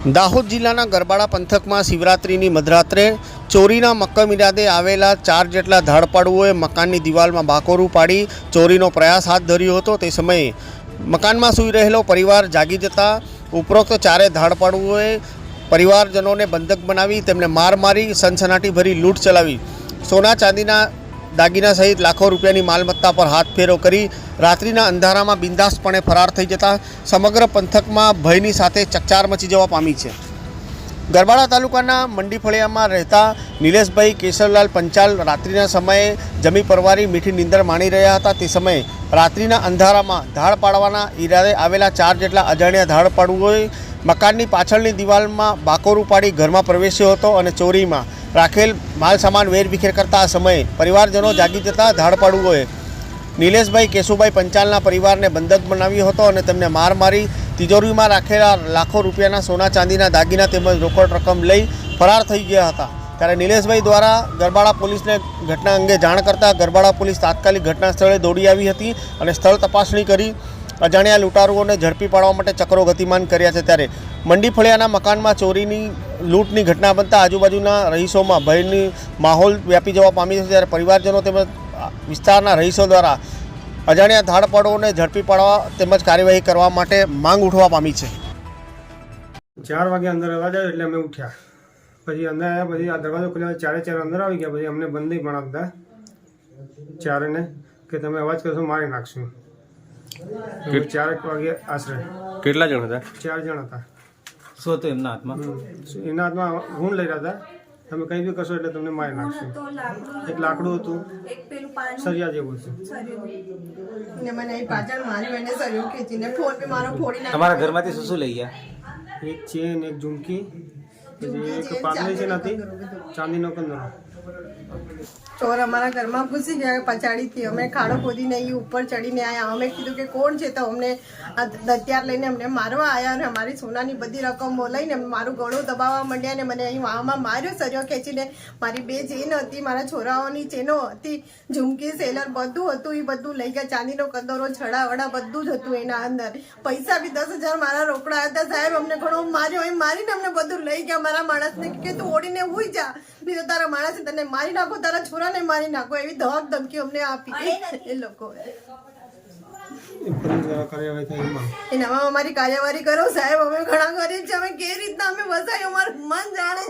દાહોદ જિલ્લાના ગરબાડા પંથકમાં શિવરાત્રિની મધરાત્રે ચોરીના મક્કમ ઇરાદે આવેલા ચાર જેટલા ધાડપાડુઓએ મકાનની દિવાલમાં બાકોરું પાડી ચોરીનો પ્રયાસ હાથ ધર્યો હતો. તે સમયે મકાનમાં સૂઈ રહેલો પરિવાર જાગી જતા ઉપરોક્ત ચારે ધાડપાડુઓએ પરિવારજનોને બંધક બનાવી તેમને માર મારી સનસનાટી ભરી લૂંટ ચલાવી. સોના ચાંદીના દાગીના સહિત લાખો રૂપિયાની માલમત્તા પર હાથ ફેરો કરી રાત્રિના અંધારામાં બિંદાસપણે ફરાર થઈ જતા સમગ્ર પંથકમાં ભયની સાથે ચકચાર મચી જવા પામી છે. ગરબાડા તાલુકાના મંડી ફળિયામાં રહેતા નિલેશભાઈ કેશવલાલ પંચાલ રાત્રિના સમયે જમી પરવારી મીઠી નીંદર માણી રહ્યા હતા. તે સમયે રાત્રિના અંધારામાં ધાડ પાડવાના ઈરાદે આવેલા ચાર જેટલા અજાણ્યા ધાડ પાડુઓએ મકાનની પાછળની દિવાલમાં બાકોરું પાડી ઘરમાં પ્રવેશ્યો હતો અને ચોરીમાં રાખેલ માલ સામાન વેરવિખેર કરતા આ સમયે પરિવારજનો જાગી જતા ધાડપાડુઓએ નિલેશભાઈ કેશુભાઈ પંચાલના પરિવારને બંધક બનાવ્યો હતો અને તેમને માર મારી તિજોરીમાં રાખેલા લાખો રૂપિયાના સોના ચાંદીના દાગીના તેમજ રોકડ રકમ લઈ ફરાર થઈ ગયા હતા. ત્યારે નિલેશભાઈ દ્વારા ગરબાડા પોલીસને ઘટના અંગે જાણ કરતાં ગરબાડા પોલીસ તાત્કાલિક ઘટના સ્થળે દોડી આવી હતી અને સ્થળ તપાસણી કરી અજાણ્યા લૂંટારુઓને ઝડપી પાડવા માટે ચક્રો ગતિમાન કર્યા છે ત્યારે મંડી ફળિયાના મકાનમાં ચોરીની, લૂંટની ઘટના બનતા આજુબાજુના રહીશોમાં ભયની માહોલ વ્યાપી જવા પામી છે ત્યારે પરિવારજનો તેમજ વિસ્તારના રહીશો દ્વારા અજાણ્યા ધાડપાડોને ઝડપી પાડવા તેમજ કાર્યવાહી કરવા માટે માંગ ઉઠવા પામી છે. ચાર વાગે અંદર અવાજ આવ્યો એટલે અમે ઉઠ્યા. પછી અંદર આવ્યા, પછી આ દરવાજો ખોલ્યો, ચારે ચાર અંદર આવી ગયા. પછી અમને બંધ નહીં ભણાવતા. ચારેને કે તમે અવાજ કરશો, મારી નાખશું. ચારેક વાગે આશરે કેટલા જણ હતા? ચાર જણ હતા શું હતું એમના હાથમાં? એના હાથમાં ગુણ લઈ રહ્યા હતા તમે કંઈ બી કરશો એટલે તમને મારી નાખશો એક લાકડું હતું એક સરિયા જેવું હતું ને મને અહીં પાછળ મારી એને સર્યો ખેંચીને ફોન પે મારો ફોડી નાખ્યો તમારા ઘરમાંથી શું શું લઈ ગયા? એક ચેન એક ઝુમકી પછી એક પાટલી છે નથી ચાંદીનો કંદરો ચોર અમારા ઘરમાં ઘૂસી ગયા પછાડીથી. અમે ખાડો ખોદીને એ ઉપર ચડીને આવ્યા અમે કીધું કે કોણ છે તો અમને હથિયાર લઈને અમને મારવા આવ્યા અને અમારી સોનાની બધી રકમ લઈને મારું ગળું દબાવવા માંડ્યા ને મને અહીં વાહમાં માર્યો, સર્યો ખેંચીને. મારી બે ચેન હતી, મારા છોરાઓની ચેનો હતી, ઝુમકી, સેલર બધું હતું એ બધું લઈ ગયા. ચાંદીનો કદરો છડા વડા બધું જ હતું એના અંદર. પૈસા બી દસ હજાર મારા રોકડા હતા. સાહેબ, અમને ઘણો માર્યો. એમ મારીને અમને બધું લઈ ગયા. મારા માણસને કે તું ઓડીને હુઈ જા. નહીં તો તારા માણસે તને મારી નાખો તારા છોરાને મારી નાખો. એવી ધમક ધમકી અમને આપી. એ લોકો. એનામાં અમારી કાર્યવાહી કરો સાહેબ. અમે ઘણા ગરીબ છે અમે કેવી રીતના અમે વસાય અમારું મન જાણે.